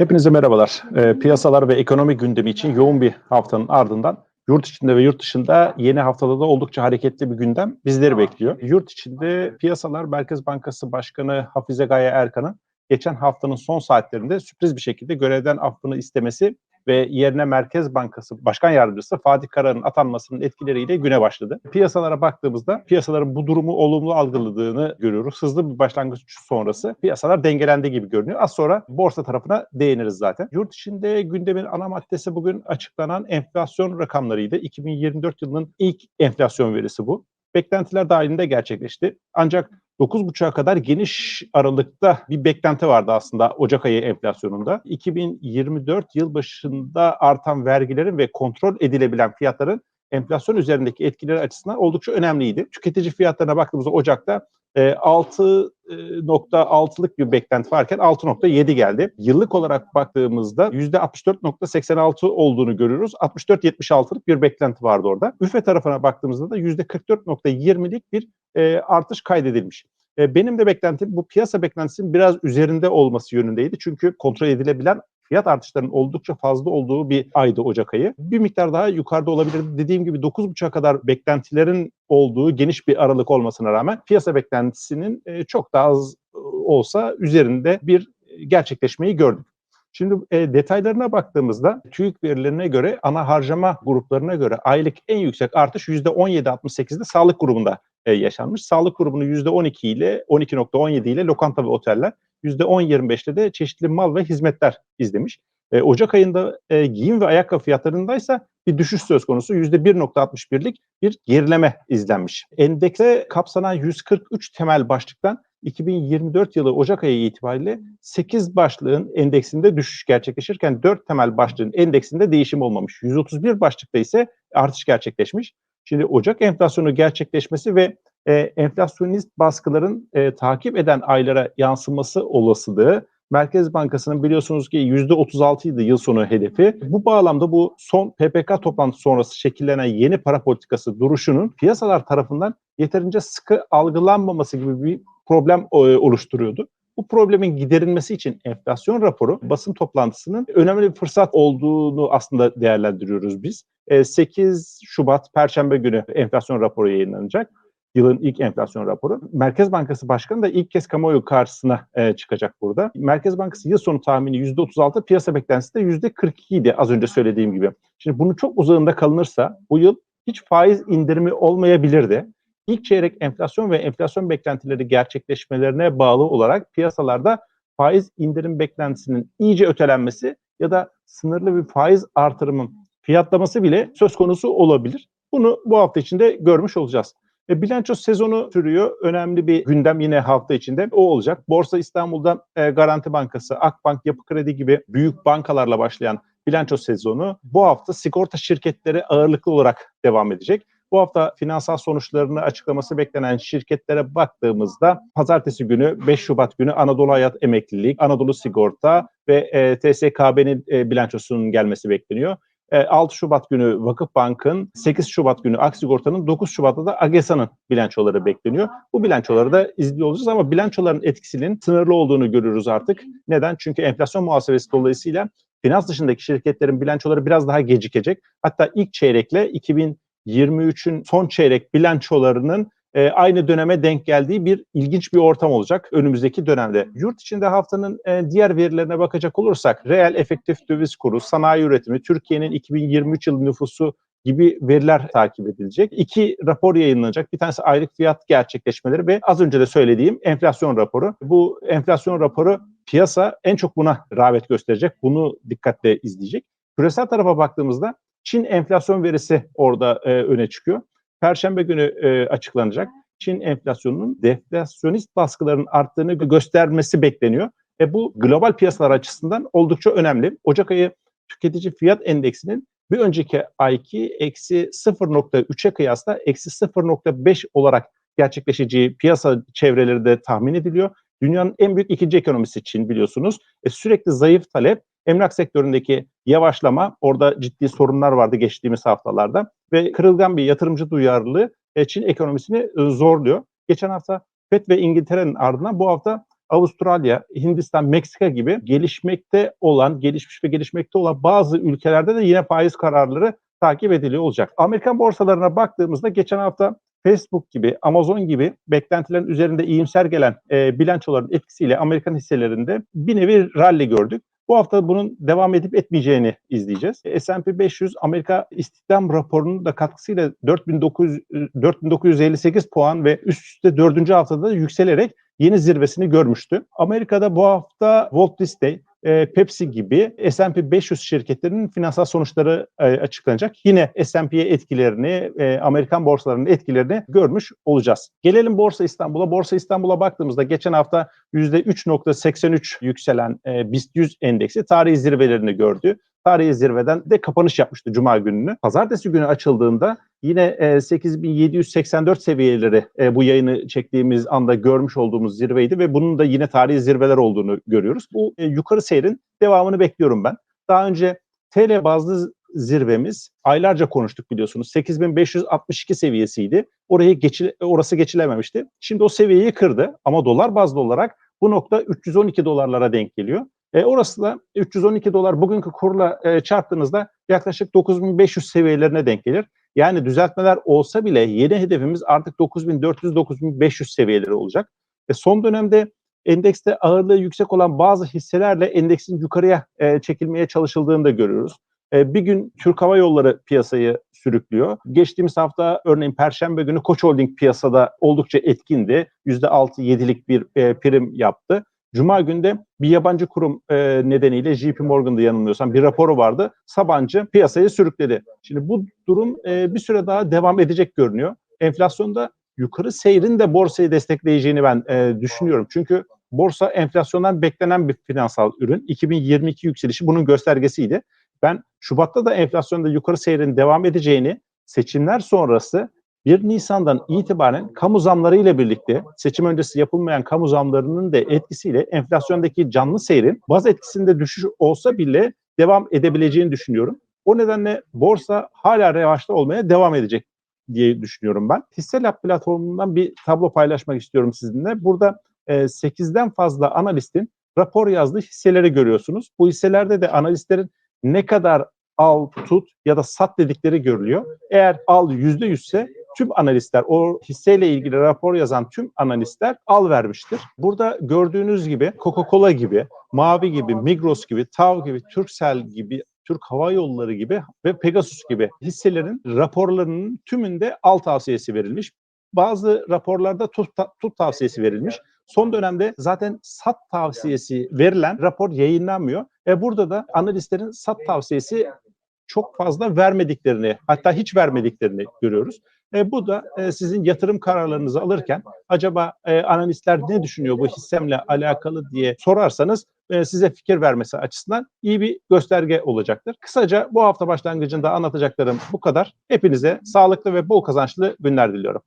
Hepinize merhabalar. E, piyasalar ve ekonomi gündemi için yoğun bir haftanın ardından yurt içinde ve yurt dışında yeni haftada da oldukça hareketli bir gündem bizleri bekliyor. Yurt içinde piyasalar Merkez Bankası Başkanı Hafize Gaye Erkan'ın geçen haftanın son saatlerinde sürpriz bir şekilde görevden affını istemesi ve yerine Merkez Bankası Başkan Yardımcısı Fatih Karar'ın atanmasının etkileriyle güne başladı. Piyasalara baktığımızda piyasaların bu durumu olumlu algıladığını görüyoruz. Hızlı bir başlangıç sonrası piyasalar dengelendi gibi görünüyor. Az sonra borsa tarafına değiniriz zaten. Yurt içinde gündemin ana maddesi bugün açıklanan enflasyon rakamlarıydı. 2024 yılının ilk enflasyon verisi bu beklentiler dahilinde gerçekleşti. Ancak 9.5'a kadar geniş aralıkta bir beklenti vardı aslında Ocak ayı enflasyonunda. 2024 yıl başında artan vergilerin ve kontrol edilebilen fiyatların enflasyon üzerindeki etkileri açısından oldukça önemliydi. Tüketici fiyatlarına baktığımızda Ocak'ta 6.6'lık bir beklenti varken 6.7 geldi. Yıllık olarak baktığımızda %64.86 olduğunu görüyoruz. 64.76'lık bir beklenti vardı orada. Üfe tarafına baktığımızda da %44.20'lik bir artış kaydedilmiş. Benim de beklentim bu piyasa beklentisinin biraz üzerinde olması yönündeydi. Çünkü kontrol edilebilen fiyat artışlarının oldukça fazla olduğu bir aydı Ocak ayı. Bir miktar daha yukarıda olabilir. Dediğim gibi 9.5'a kadar beklentilerin olduğu geniş bir aralık olmasına rağmen piyasa beklentisinin e, çok daha az e, olsa üzerinde bir gerçekleşmeyi gördük. Şimdi e, detaylarına baktığımızda TÜİK verilerine göre ana harcama gruplarına göre aylık en yüksek artış %17.68'de sağlık grubunda e, yaşanmış. Sağlık grubunu %12 ile 12.17 ile lokanta ve oteller, %10-25'te de çeşitli mal ve hizmetler izlemiş. E, Ocak ayında e, giyim ve ayakkabı fiyatlarındaysa bir düşüş söz konusu. %1.61'lik bir gerileme izlenmiş. Endekse kapsanan 143 temel başlıktan 2024 yılı Ocak ayı itibariyle 8 başlığın endeksinde düşüş gerçekleşirken 4 temel başlığın endeksinde değişim olmamış. 131 başlıkta ise artış gerçekleşmiş. Şimdi Ocak enflasyonu gerçekleşmesi ve e, enflasyonist baskıların e, takip eden aylara yansıması olasılığı Merkez Bankası'nın biliyorsunuz ki %36 idi yıl sonu hedefi. Bu bağlamda bu son PPK toplantısı sonrası şekillenen yeni para politikası duruşunun piyasalar tarafından yeterince sıkı algılanmaması gibi bir problem e, oluşturuyordu. Bu problemin giderilmesi için enflasyon raporu basın toplantısının önemli bir fırsat olduğunu aslında değerlendiriyoruz biz. 8 Şubat Perşembe günü enflasyon raporu yayınlanacak yılın ilk enflasyon raporu. Merkez Bankası Başkanı da ilk kez kamuoyu karşısına e, çıkacak burada. Merkez Bankası yıl sonu tahmini %36, piyasa beklentisi de %42 idi az önce söylediğim gibi. Şimdi bunu çok uzağında kalınırsa bu yıl hiç faiz indirimi olmayabilirdi. İlk çeyrek enflasyon ve enflasyon beklentileri gerçekleşmelerine bağlı olarak piyasalarda faiz indirim beklentisinin iyice ötelenmesi ya da sınırlı bir faiz artırımın fiyatlaması bile söz konusu olabilir. Bunu bu hafta içinde görmüş olacağız. E, bilanço sezonu sürüyor. Önemli bir gündem yine hafta içinde o olacak. Borsa İstanbul'da e, Garanti Bankası, Akbank, Yapı Kredi gibi büyük bankalarla başlayan bilanço sezonu bu hafta sigorta şirketleri ağırlıklı olarak devam edecek. Bu hafta finansal sonuçlarını açıklaması beklenen şirketlere baktığımızda pazartesi günü 5 Şubat günü Anadolu Hayat Emeklilik, Anadolu Sigorta ve e, TSKB'nin e, bilançosunun gelmesi bekleniyor. 6 e, Şubat günü Vakıfbank'ın, 8 Şubat günü Aksigorta'nın, 9 Şubat'ta da AGESA'nın bilançoları bekleniyor. Bu bilançoları da izliyor olacağız ama bilançoların etkisinin sınırlı olduğunu görürüz artık. Neden? Çünkü enflasyon muhasebesi dolayısıyla finans dışındaki şirketlerin bilançoları biraz daha gecikecek. Hatta ilk çeyrekle 2023'ün son çeyrek bilançolarının e, aynı döneme denk geldiği bir ilginç bir ortam olacak önümüzdeki dönemde. Yurt içinde haftanın e, diğer verilerine bakacak olursak reel efektif döviz kuru, sanayi üretimi, Türkiye'nin 2023 yılı nüfusu gibi veriler takip edilecek. İki rapor yayınlanacak. Bir tanesi aylık fiyat gerçekleşmeleri ve az önce de söylediğim enflasyon raporu. Bu enflasyon raporu piyasa en çok buna rağbet gösterecek. Bunu dikkatle izleyecek. Küresel tarafa baktığımızda Çin enflasyon verisi orada e, öne çıkıyor. Perşembe günü e, açıklanacak. Çin enflasyonunun deflasyonist baskıların arttığını göstermesi bekleniyor. E bu global piyasalar açısından oldukça önemli. Ocak ayı tüketici fiyat endeksinin bir önceki ayki eksi 0.3'e kıyasla eksi 0.5 olarak gerçekleşeceği piyasa çevreleri de tahmin ediliyor. Dünyanın en büyük ikinci ekonomisi Çin biliyorsunuz. E, sürekli zayıf talep, emlak sektöründeki yavaşlama, orada ciddi sorunlar vardı geçtiğimiz haftalarda ve kırılgan bir yatırımcı duyarlılığı Çin ekonomisini e, zorluyor. Geçen hafta FED ve İngiltere'nin ardından bu hafta Avustralya, Hindistan, Meksika gibi gelişmekte olan, gelişmiş ve gelişmekte olan bazı ülkelerde de yine faiz kararları takip ediliyor olacak. Amerikan borsalarına baktığımızda geçen hafta Facebook gibi, Amazon gibi beklentilerin üzerinde iyimser gelen e, bilançoların etkisiyle Amerikan hisselerinde bir nevi rally gördük. Bu hafta bunun devam edip etmeyeceğini izleyeceğiz. S&P 500 Amerika istihdam raporunun da katkısıyla 4900, 4958 puan ve üst üste 4. haftada da yükselerek yeni zirvesini görmüştü. Amerika'da bu hafta Walt Disney, e, Pepsi gibi S&P 500 şirketlerinin finansal sonuçları e, açıklanacak. Yine S&P'ye etkilerini, e, Amerikan borsalarının etkilerini görmüş olacağız. Gelelim Borsa İstanbul'a. Borsa İstanbul'a baktığımızda geçen hafta %3.83 yükselen e, BIST 100 endeksi tarihi zirvelerini gördü. Tarihi zirveden de kapanış yapmıştı Cuma gününü. Pazartesi günü açıldığında yine e, 8784 seviyeleri e, bu yayını çektiğimiz anda görmüş olduğumuz zirveydi ve bunun da yine tarihi zirveler olduğunu görüyoruz. Bu e, yukarı seyrin devamını bekliyorum ben. Daha önce TL bazlı zirvemiz aylarca konuştuk biliyorsunuz. 8562 seviyesiydi. Orayı geçil orası geçilememişti. Şimdi o seviyeyi kırdı ama dolar bazlı olarak bu nokta 312 dolarlara denk geliyor. E, orası da 312 dolar bugünkü kurla e, çarptığınızda yaklaşık 9500 seviyelerine denk gelir. Yani düzeltmeler olsa bile yeni hedefimiz artık 9400-9500 seviyeleri olacak. E, son dönemde endekste ağırlığı yüksek olan bazı hisselerle endeksin yukarıya e, çekilmeye çalışıldığını da görüyoruz. E, bir gün Türk Hava Yolları piyasayı sürüklüyor. Geçtiğimiz hafta örneğin Perşembe günü Koç Holding piyasada oldukça etkindi. %6-7'lik bir e, prim yaptı. Cuma günde bir yabancı kurum e, nedeniyle JP Morgan'da yanılmıyorsam bir raporu vardı. Sabancı piyasayı sürükledi. Şimdi bu durum e, bir süre daha devam edecek görünüyor. Enflasyonda yukarı seyrin de borsayı destekleyeceğini ben e, düşünüyorum. Çünkü borsa enflasyondan beklenen bir finansal ürün. 2022 yükselişi bunun göstergesiydi. Ben Şubat'ta da enflasyonda yukarı seyrin devam edeceğini, seçimler sonrası 1 Nisan'dan itibaren kamu zamları ile birlikte seçim öncesi yapılmayan kamu zamlarının da etkisiyle enflasyondaki canlı seyrin baz etkisinde düşüş olsa bile devam edebileceğini düşünüyorum. O nedenle borsa hala revaçta olmaya devam edecek diye düşünüyorum ben. Hisselab platformundan bir tablo paylaşmak istiyorum sizinle. Burada e, 8'den fazla analistin rapor yazdığı hisseleri görüyorsunuz. Bu hisselerde de analistlerin ne kadar al, tut ya da sat dedikleri görülüyor. Eğer al %100 ise tüm analistler, o hisseyle ilgili rapor yazan tüm analistler al vermiştir. Burada gördüğünüz gibi Coca-Cola gibi, Mavi gibi, Migros gibi, TAV gibi, Turkcell gibi, Türk Hava Yolları gibi ve Pegasus gibi hisselerin raporlarının tümünde al tavsiyesi verilmiş. Bazı raporlarda tut, tut tavsiyesi verilmiş. Son dönemde zaten sat tavsiyesi verilen rapor yayınlanmıyor. E burada da analistlerin sat tavsiyesi çok fazla vermediklerini hatta hiç vermediklerini görüyoruz. E, bu da e, sizin yatırım kararlarınızı alırken acaba e, analistler ne düşünüyor bu hissemle alakalı diye sorarsanız e, size fikir vermesi açısından iyi bir gösterge olacaktır. Kısaca bu hafta başlangıcında anlatacaklarım bu kadar. Hepinize sağlıklı ve bol kazançlı günler diliyorum.